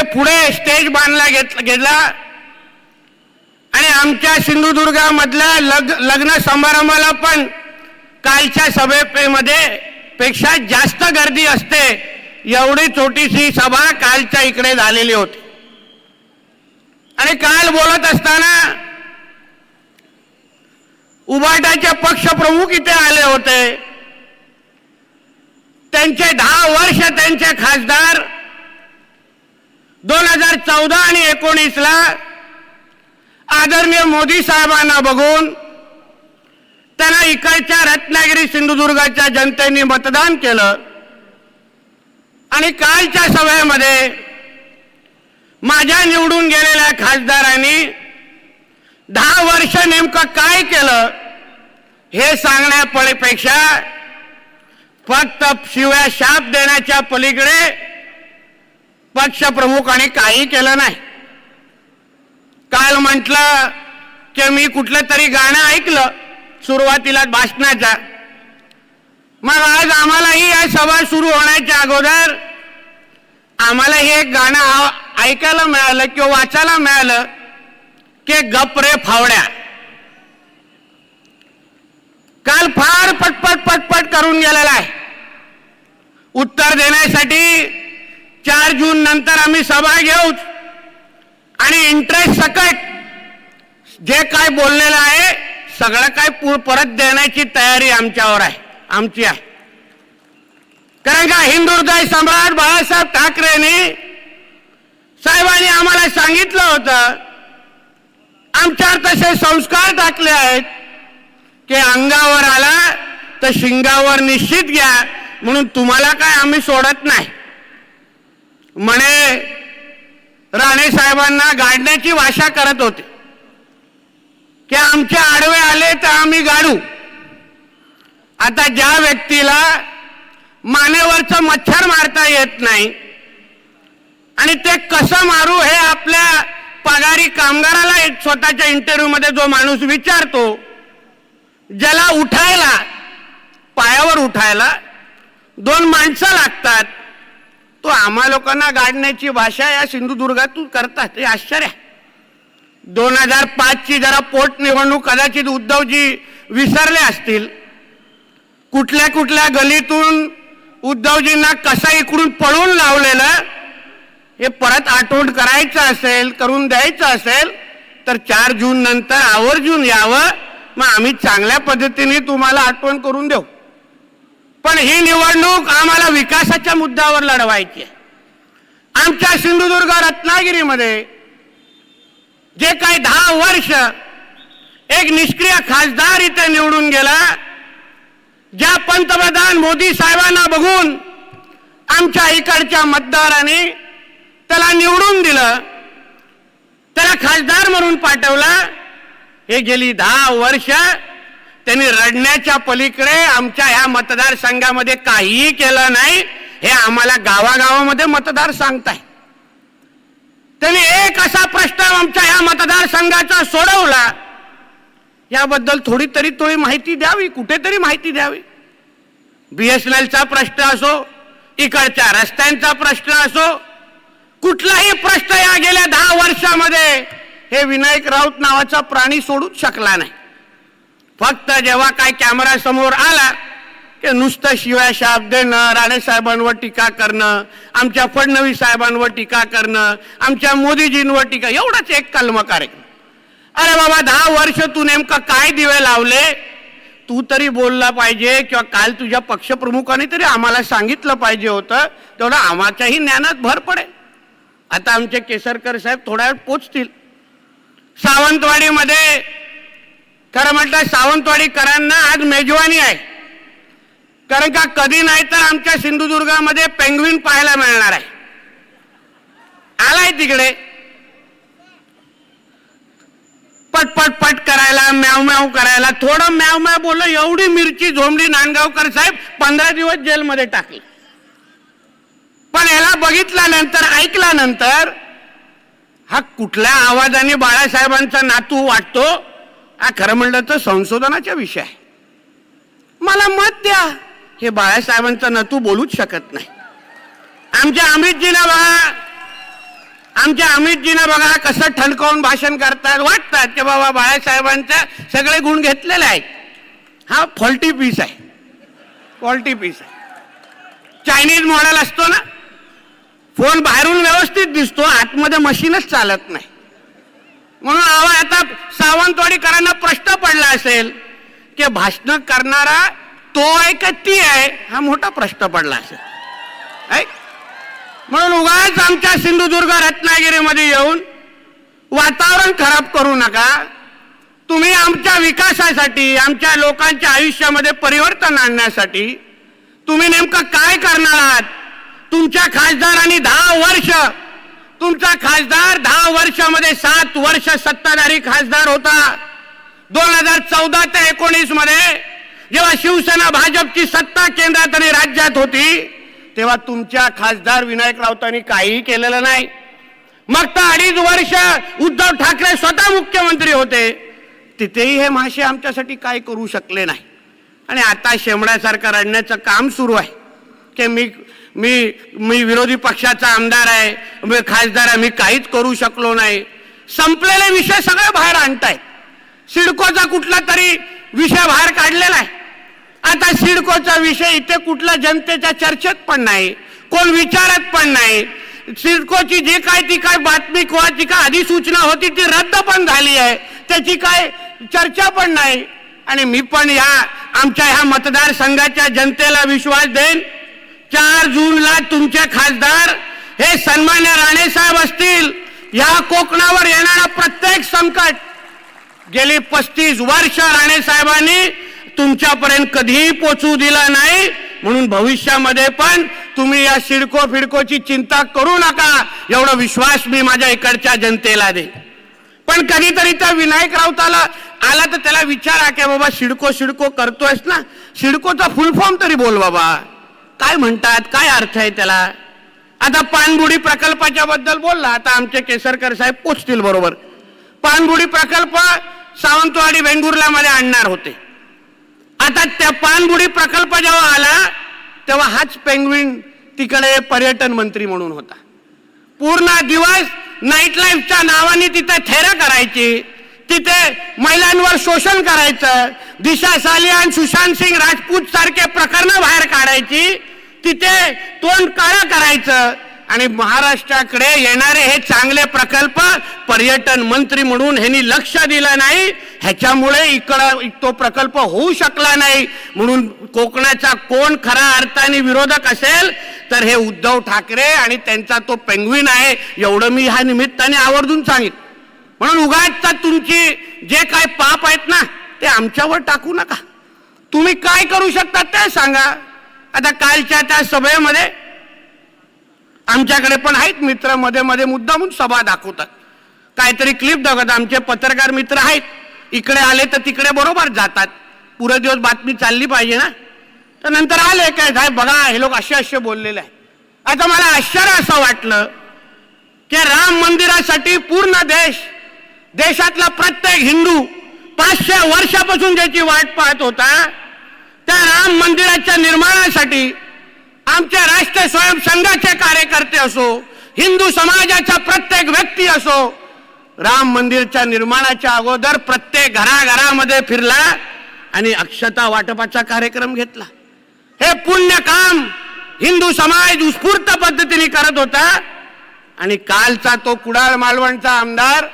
तिथे पुढे स्टेज बांधला घेत गेला आणि आमच्या सिंधुदुर्गामधल्या लग लग्न समारंभाला पण कालच्या सभेमध्ये पेक्षा जास्त गर्दी असते. एवढी छोटीशी सभा कालच्या इकडे झालेली होती. आणि काल बोलत असताना उबाटाचे पक्षप्रमुख इथे आले होते. त्यांचे दहा वर्ष त्यांचे खासदार दोन हजार चौदा आणि एकोणीसला आदरणीय मोदी साहेबांना बघून त्यांना इकडच्या रत्नागिरी सिंधुदुर्गाच्या जनतेने मतदान केलं. आणि कालच्या सभेमध्ये माझ्या निवडून गेलेल्या खासदारांनी दहा वर्ष नेमकं काय केलं हे सांगण्यापेक्षा फक्त शिव्या शाप देण्याच्या पलीकडे पक्षप्रमुखाने काही केलं नाही. काल म्हटलं की मी कुठलं तरी गाणं ऐकलं सुरुवातीला भाषणाच्या. मग आज आम्हालाही या सभा सुरू होण्याच्या अगोदर आम्हाला हे गाणं ऐकायला मिळालं किंवा वाचायला मिळालं की गप रे फावड्या. काल फार पटपट पटपट करून गेलेला आहे. उत्तर देण्यासाठी चार जून नंतर आम्ही सभा घेऊच. आणि इंटरेस्ट सकट. जे काय बोललेलं आहे सगळं काय परत देण्याची तयारी आमच्यावर आहे आमची आहे. कारण का हिंदुहृदय सम्राट बाळासाहेब ठाकरेंनी साहेबांनी आम्हाला सांगितलं होतं आमच्यावर तसे संस्कार टाकले आहेत की अंगावर आला तर शिंगावर निश्चित घ्या म्हणून तुम्हाला काय आम्ही सोडत नाही. म्हणे राणे साहेबांना गाडण्याची भाषा करत होते. की आमचे आडवे आले तर आम्ही गाडू. आता ज्या व्यक्तीला मानेवरचं मच्छर मारता येत नाही आणि ते कसं मारू हे आपल्या पगारी कामगाराला एक स्वतःच्या इंटरव्ह्यूमध्ये जो माणूस विचारतो ज्याला उठायला पायावर उठायला दोन माणसं लागतात तो आम्हा लोकांना गाडण्याची भाषा या सिंधुदुर्गातून करतात. हे आश्चर्य दोन हजार पाचची जरा पोटनिवडणूक कदाचित उद्धवजी विसरले असतील. कुठल्या कुठल्या गलीतून उद्धवजींना कसा इकडून पळून लावलेलं हे परत आठवण करायचं असेल करून द्यायचं असेल तर चार जून नंतर आवर्जून यावं. मग आम्ही चांगल्या पद्धतीने तुम्हाला आठवण करून देऊ. पण ही निवडणूक आम्हाला विकासाच्या मुद्द्यावर लढवायची आहे. आमच्या सिंधुदुर्ग रत्नागिरीमध्ये जे काही दहा वर्ष एक निष्क्रिय खासदार इथे निवडून गेला ज्या पंतप्रधान मोदी साहेबांना बघून आमच्या इकडच्या मतदाराने त्याला निवडून दिलं त्याला खासदार म्हणून पाठवलं हे गेली दहा वर्ष त्यांनी रडण्याच्या पलीकडे आमच्या ह्या मतदारसंघामध्ये काहीही केलं नाही हे आम्हाला गावागावामध्ये मतदार सांगताय. त्यांनी एक असा प्रश्न आमच्या ह्या मतदारसंघाचा सोडवला. याबद्दल थोडी तरी थोडी माहिती द्यावी कुठेतरी माहिती द्यावी. बीएसएनएलचा प्रश्न असो इकडच्या रस्त्यांचा प्रश्न असो कुठलाही प्रश्न या गेल्या दहा वर्षामध्ये हे विनायक राऊत नावाचा प्राणी सोडूच शकला नाही. फक्त जेव्हा काय कॅमेरा समोर आला की नुसतं शिवाय शाप देणं राणेसाहेबांवर टीका करणं आमच्या फडणवीस साहेबांवर टीका करणं आमच्या मोदीजींवर टीका एवढाच एक कलम कार्यक्रम. अरे बाबा दहा वर्ष तू नेमकं काय दिवे लावले? तू तरी बोलला पाहिजे किंवा काल तुझ्या पक्षप्रमुखाने तरी आम्हाला सांगितलं पाहिजे होतं तेवढं आम्हाच्याही ज्ञानात भर पडेल. आता आमचे केसरकर साहेब थोड्या वेळ पोचतील. सावंतवाडीमध्ये खरं म्हटलं सावंतवाडीकरांना आज मेजवानी आहे. कारण का कधी नाही तर आमच्या सिंधुदुर्गामध्ये पेंग्विन पाहायला मिळणार आहे. आलाय तिकडे. पटपट पट करायला म्याव म्याव करायला थोडं म्याव म्याव बोललं एवढी मिरची झोंबडी नांदगावकर साहेब पंधरा दिवस जेलमध्ये टाकली. पण याला बघितल्यानंतर ऐकल्यानंतर हा कुठल्या आवाजाने बाळासाहेबांचा नातू वाटतो? हा खरं म्हणलं तर संशोधनाचा विषय आहे. मला मत द्या. हे बाळासाहेबांचा नातू बोलूच शकत नाही. आमच्या अमितजीना बघा. आमच्या अमितजीनं बघा कसं ठणकावून भाषण करतात वाटतात की बाबा बाळासाहेबांचे सगळे गुण घेतलेले आहेत. हा फॉल्टी पीस आहे. फॉल्टी पीस आहे. चायनीज मॉडेल असतो ना? फोन बाहेरून व्यवस्थित दिसतो. आतमध्ये मशीनच चालत नाही. म्हणून आवा आता सावंतवाडीकरांना प्रश्न पडला असेल की भाषण करणारा तो आहे का ती आहे हा मोठा प्रश्न पडला असेल. म्हणून उगाच आमच्या सिंधुदुर्ग रत्नागिरीमध्ये येऊन वातावरण खराब करू नका. तुम्ही आमच्या विकासासाठी आमच्या लोकांच्या आयुष्यामध्ये परिवर्तन आणण्यासाठी तुम्ही नेमकं काय करणार आहात? तुमच्या खासदारांनी दहा वर्ष तुमचा खासदार दहा वर्षामध्ये सात वर्ष सत्ताधारी खासदार होता. दोन हजार चौदा ते एकोणीसमध्ये जेव्हा शिवसेना भाजपची सत्ता केंद्रात आणि राज्यात होती तेव्हा तुमच्या खासदार विनायक राऊतांनी काहीही केलेलं नाही. मग तर अडीच वर्ष उद्धव ठाकरे स्वतः मुख्यमंत्री होते. तिथेही हे मासे आमच्यासाठी काय करू शकले नाही. आणि आता शेमड्यासारखं रडण्याचं काम सुरू आहे. की मी मी मी विरोधी पक्षाचा आमदार आहे मी खासदार आहे मी काहीच करू शकलो नाही. संपलेले विषय सगळे बाहेर आणतायत. सिडकोचा कुठला तरी विषय बाहेर काढलेला आहे. आता सिडकोचा विषय इथे कुठल्या जनतेच्या चर्चेत पण नाही कोण विचारत पण नाही. सिडकोची जी काय ती काय बातमी किंवा जी काय अधिसूचना होती ती रद्द पण झाली आहे त्याची काय चर्चा पण नाही. आणि मी पण ह्या आमच्या ह्या मतदारसंघाच्या जनतेला विश्वास देईन. चार जूनला तुमचे खासदार हे सन्मान्य राणे साहेब असतील. या कोकणावर येणारा प्रत्येक संकट. गेली पस्तीस वर्ष राणे साहेबांनी तुमच्यापर्यंत कधीही पोचू दिला नाही. म्हणून भविष्यामध्ये पण तुम्ही या सिडको फिडकोची चिंता करू नका. एवढा विश्वास मी माझ्या इकडच्या जनतेला दे पण कधीतरी त्या विनायक राऊताला आला तर त्याला विचारा की बाबा सिडको सिडको करतोयस ना? सिडकोचा फुल फॉर्म तरी बोल बाबा. काय म्हणतात? काय अर्थ आहे त्याला? आता पाणबुडी प्रकल्पाच्या बद्दल बोलला. आता आमचे केसरकर साहेब पोचतील बरोबर. पाणबुडी प्रकल्प सावंतवाडी वेंगुर्ला मध्ये आणणार होते. आता त्या पाणबुडी प्रकल्प जेव्हा आला तेव्हा हाच पेंग्विन तिकडे पर्यटन मंत्री म्हणून होता. पूर्ण दिवस नाईट लाईफच्या नावाने तिथे थेरा करायची तिथे महिलांवर शोषण करायचं दिशा सालियान सुशांत सिंग राजपूत सारखे प्रकरणं बाहेर काढायची तिथे तोंड काळं करायचं. आणि महाराष्ट्राकडे येणारे हे चांगले प्रकल्प पर्यटन मंत्री म्हणून ह्यांनी लक्ष दिलं नाही. ह्याच्यामुळे इकडं तो प्रकल्प होऊ शकला नाही. म्हणून कोकणाचा कोण खऱ्या अर्थाने विरोधक असेल तर हे उद्धव ठाकरे आणि त्यांचा तो पेंग्विन आहे एवढं मी ह्या निमित्ताने आवर्जून सांगित म्हणून उगाच तुमची जे काय पाप आहेत ना ते आमच्यावर टाकू नका. तुम्ही काय करू शकता ते सांगा. आता कालच्या त्या सभेमध्ये आमच्याकडे पण आहेत मित्रमध्ये मध्ये मुद्दामून सभा दाखवतात. काहीतरी क्लिप दाखवतात. आमचे पत्रकार मित्र आहेत. इकडे आले तर तिकडे बरोबर जातात. पुरे दिवस बातमी चालली पाहिजे ना? तर नंतर आले काय? काय बघा हे लोक असे असे बोललेले आहे आता मला आश्चर्य असं वाटलं की राम मंदिरासाठी पूर्ण देश देशातला प्रत्येक हिंदू पाचशे वर्षापासून ज्याची वाट पाहत होता त्या राम मंदिराच्या निर्माणासाठी आमच्या राष्ट्रीय स्वयंसंघाचे कार्यकर्ते असो हिंदू समाजाचा प्रत्येक व्यक्ती असो राम मंदिरच्या निर्माणाच्या अगोदर प्रत्येक घराघरामध्ये फिरला आणि अक्षता वाटपाचा कार्यक्रम घेतला. हे पुण्य काम हिंदू समाज उत्स्फूर्त पद्धतीने करत होता आणि कालचा तो कुडाळ मालवणचा आमदार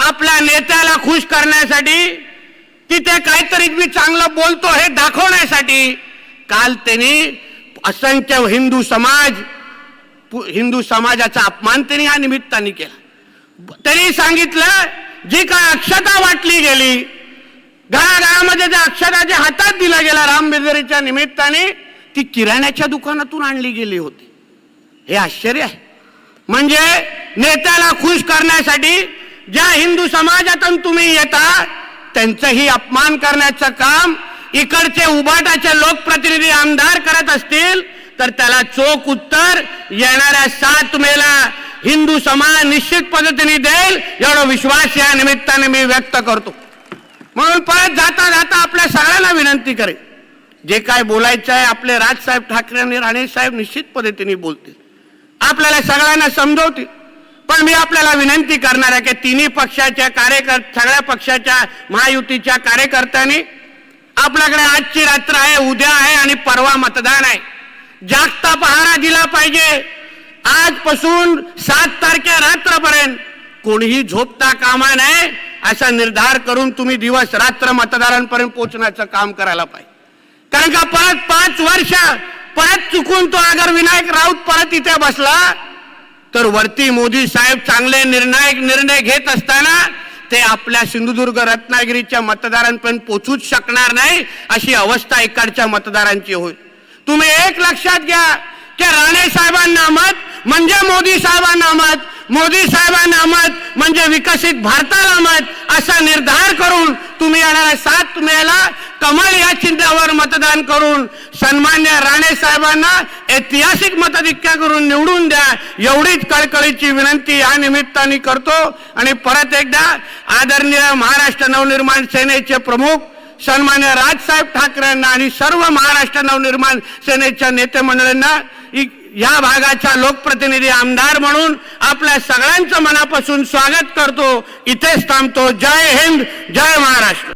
आपल्या नेत्याला खुश करण्यासाठी तिथे काहीतरी मी चांगलं बोलतो हे दाखवण्यासाठी. काल त्यांनी असंख्य हिंदू समाज हिंदू समाजाचा अपमान त्यांनी या निमित्ताने केला. त्यांनी सांगितलं जी काय अक्षता वाटली गेली घराघरामध्ये ज्या अक्षता जे हातात दिला गेला राम निमित्ताने ती किराण्याच्या दुकानातून आणली गेली होती. हे आश्चर्य आहे. म्हणजे नेत्याला खुश करण्यासाठी ज्या हिंदू समाजातून तुम्ही येता त्यांचंही अपमान करण्याचं काम इकडचे उबाटाचे लोकप्रतिनिधी आमदार करत असतील तर त्याला चोख उत्तर येणाऱ्या सात मेला हिंदू समाज निश्चित पद्धतीने देईल एवढा विश्वास या निमित्ताने मी व्यक्त करतो. म्हणून परत जाता जाता आपल्या सगळ्यांना विनंती करेन. जे काय बोलायचं आहे आपले राजसाहेब ठाकरे आणि राणे साहेब निश्चित पद्धतीने बोलतील. आपल्याला सगळ्यांना समजवतील. पण मी आपल्याला विनंती करणार आहे की तिन्ही पक्षाच्या कार्यकर सगळ्या पक्षाच्या महायुतीच्या कार्यकर्त्यांनी आपल्याकडे आजची रात्र आहे उद्या आहे आणि परवा मतदान आहे. जागता पहारा दिला पाहिजे. आजपासून सात तारखे रात्रपर्यंत कोणीही झोपता कामा नये असा निर्धार करून तुम्ही दिवस रात्र मतदारांपर्यंत पोहोचण्याचं काम करायला पाहिजे. कारण का परत पाच वर्ष परत चुकून तो अगर विनायक राऊत परत इथे बसला तर वरती मोदी साहेब चांगले निर्णायक निर्णय घेत असताना ते आपल्या सिंधुदुर्ग रत्नागिरीच्या मतदारांपर्यंत पोचूच शकणार नाही अशी अवस्था इकडच्या मतदारांची होईल. तुम्ही एक लक्षात घ्या की राणे साहेबांना मत म्हणजे मोदी साहेबांना मत. मोदी साहेबांना मत म्हणजे विकसित भारताला मत असा निर्धार करून तुम्ही येणाऱ्या सात मेला कमळ या चिन्हावर मतदान करून सन्मान्य राणे साहेबांना ऐतिहासिक मताधिक्य करून निवडून द्या. एवढीच कळकळीची विनंती या निमित्ताने करतो. आणि परत एकदा आदरणीय महाराष्ट्र नवनिर्माण सेनेचे प्रमुख सन्मान्य राजसाहेब ठाकरेंना आणि सर्व महाराष्ट्र नवनिर्माण सेनेच्या नेते मंडळींना इ- या भागाचा लोकप्रतिनिधी आमदार म्हणून आपल्या सगळ्यांचं मनापासून स्वागत करतो. इथेच थांबतो. जय हिंद जय महाराष्ट्र.